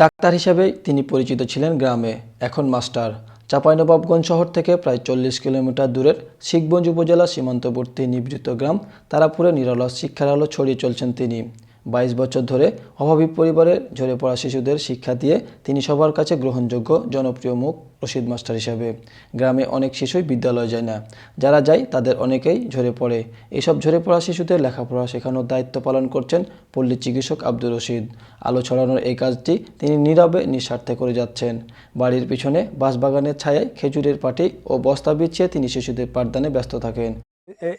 Doctor হিসেবে তিনি পরিচিত ছিলেন গ্রামে। এখন মাস্টার। চাঁপাইনবাবগঞ্জ শহর থেকে প্রায় চল্লিশ কিলোমিটার দূরের শিখগঞ্জ উপজেলা সীমান্তবর্তী নিবৃত গ্রাম তারাপুরে নিরলস শিক্ষার আলো ছড়িয়ে চলছেন তিনি। বাইশ বছর ধরে অভাবী পরিবারের ঝরে পড়া শিশুদের শিক্ষা দিয়ে তিনি সবার কাছে গ্রহণযোগ্য জনপ্রিয় মুখ রশিদ মাস্টার হিসাবে। গ্রামে অনেক শিশুই বিদ্যালয় যায় না। যারা যায়, তাদের অনেকেই ঝরে পড়ে। এসব ঝরে পড়া শিশুদের লেখাপড়া শেখানোর দায়িত্ব পালন করছেন পল্লী চিকিৎসক আব্দুর রশিদ। আলো ছড়ানোর এই কাজটি তিনি নীরবে, নিঃস্বার্থে করে যাচ্ছেন। বাড়ির পিছনে বাঁশবাগানের ছায়ায় খেজুরের পাটি ও বস্তা বিছিয়ে তিনি শিশুদের পাঠদানে ব্যস্ত থাকেন।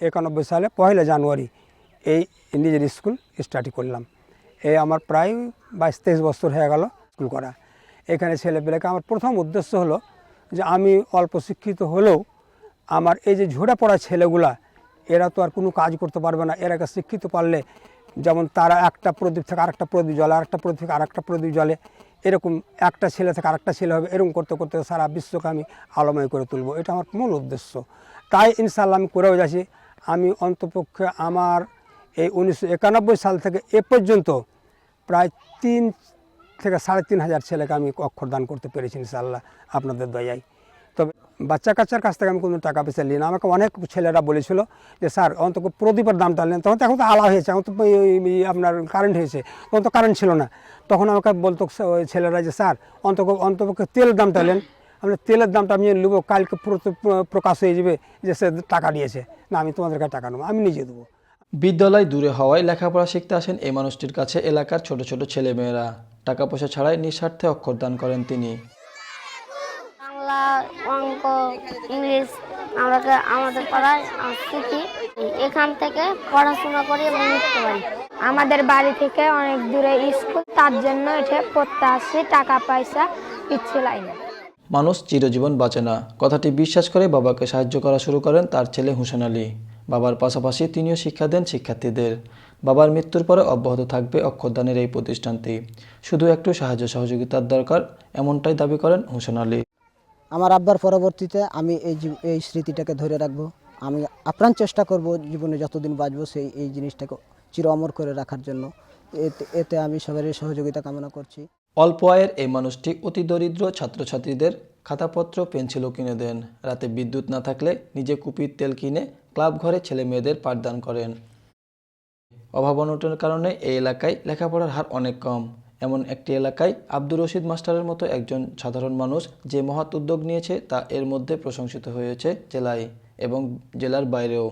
একানব্বই সালে পয়লা জানুয়ারি এই নিজের স্কুল স্টার্ট করলাম। এই আমার প্রায় বাইশ তেইশ বছর হয়ে গেল স্কুল করা। এখানে ছেলেপেলেকে আমার প্রথম উদ্দেশ্য হলো যে আমি অল্প শিক্ষিত হলেও আমার এই যে ঝরে পড়া ছেলেগুলা, এরা তো আর কোনো কাজ করতে পারবে না। এরাকে শিক্ষিত পারলে যেমন তারা একটা প্রদীপ থেকে আরেকটা প্রদীপ জলে আরেকটা প্রদীপ থেকে আরেকটা প্রদীপ জলে এরকম একটা ছেলে থেকে আরেকটা ছেলে হবে, এরকম করতে করতে সারা বিশ্বকে আমি আলোময় করে তুলব। এটা আমার মূল উদ্দেশ্য। তাই ইনশাল্লাহ আমি করেও যাচ্ছি। আমি অন্তপক্ষে আমার এই উনিশশো একানব্বই সাল থেকে এ পর্যন্ত প্রায় তিন থেকে সাড়ে তিন হাজার ছেলেকে আমি অক্ষরদান করতে পেরেছি ইনশাল্লাহ আপনাদের দয়ায়। তবে বাচ্চা কাচ্চার কাছ থেকে আমি কোনো টাকা পয়সা নিই না। আমাকে অনেক ছেলেরা বলেছিল যে, স্যার অন্তত প্রদীপের দামটা নেন, তখন তো এখন তো আলা হয়েছে, এখন তো আপনার কারেন্ট হয়েছে, তখন তো কারেন্ট ছিল না। তখন আমাকে বলতো ছেলেরা যে, স্যার, অন্তত অন্তপক্ষে তেলের দামটা নেন, আমরা তেলের দামটা আমি নেব, কালকে প্রকাশ হয়ে যাবে যে, সে টাকা দিয়েছে। না, আমি তোমাদের কাছে টাকা নেব, আমি নিজে দেবো। বিদ্যালয় দূরে হওয়ায় লেখাপড়া শিখতে আসেন এই মানুষটির কাছে এলাকার ছোট ছোট ছেলেমেয়েরা। টাকা পয়সা ছাড়াই নিঃস্বার্থে অক্ষরদান করেন তিনি। বাংলা অঙ্ক ইংলিশ আমরা আমাদের পড়ায় শিখি এখান থেকে পড়াশোনা করি এবং লিখতে পারি। আমাদের বাড়ি থেকে অনেক দূরে স্কুল তার জন্য এটা পড়তে আসি টাকা পয়সা কিচ্ছু লাই না মানুষ চিরজীবন বাঁচে না। কথাটি বিশ্বাস করে বাবাকে সাহায্য করা শুরু করেন তার ছেলে হুসেন আলী। বাবার পাশাপাশি তিনিও শিক্ষা দেন শিক্ষার্থীদের। বাবার মৃত্যুর পরে অব্যাহত থাকবে অক্ষরদানের এই প্রতিষ্ঠানটি। শুধু একটু সাহায্য সহযোগিতার দরকার এমনটাই দাবি করেন হুসেন আলী। আমার আব্বার পরবর্তীতে আমি এই এই স্মৃতিটাকে ধরে রাখব। আমি আপ্রাণ চেষ্টা করব জীবনে যতদিন বাঁচবো সেই এই জিনিসটাকে চির অমর করে রাখার জন্য। এতে এতে আমি সবারই সহযোগিতা কামনা করছি। অল্প আয়ের এই মানুষটি অতি দরিদ্র ছাত্রছাত্রীদের খাতাপত্র, পেন্সিলও কিনে দেন। রাতে বিদ্যুৎ না থাকলে নিজে কুপির তেল কিনে ক্লাব ঘরে ছেলে মেয়েদের পাঠদান করেন। অভাব অনটনের কারণে এই এলাকায় লেখাপড়ার হার অনেক কম। এমন একটি এলাকায় আব্দুর রশিদ মাস্টারের মতো একজন সাধারণ মানুষ যে মহৎ উদ্যোগ নিয়েছে তা এর মধ্যে প্রশংসিত হয়েছে জেলায় এবং জেলার বাইরেও।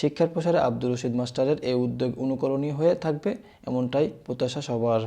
শিক্ষার প্রসারে আব্দুর রশিদ মাস্টারের এই উদ্যোগ অনুকরণীয় হয়ে থাকবে এমনটাই প্রত্যাশা সবার।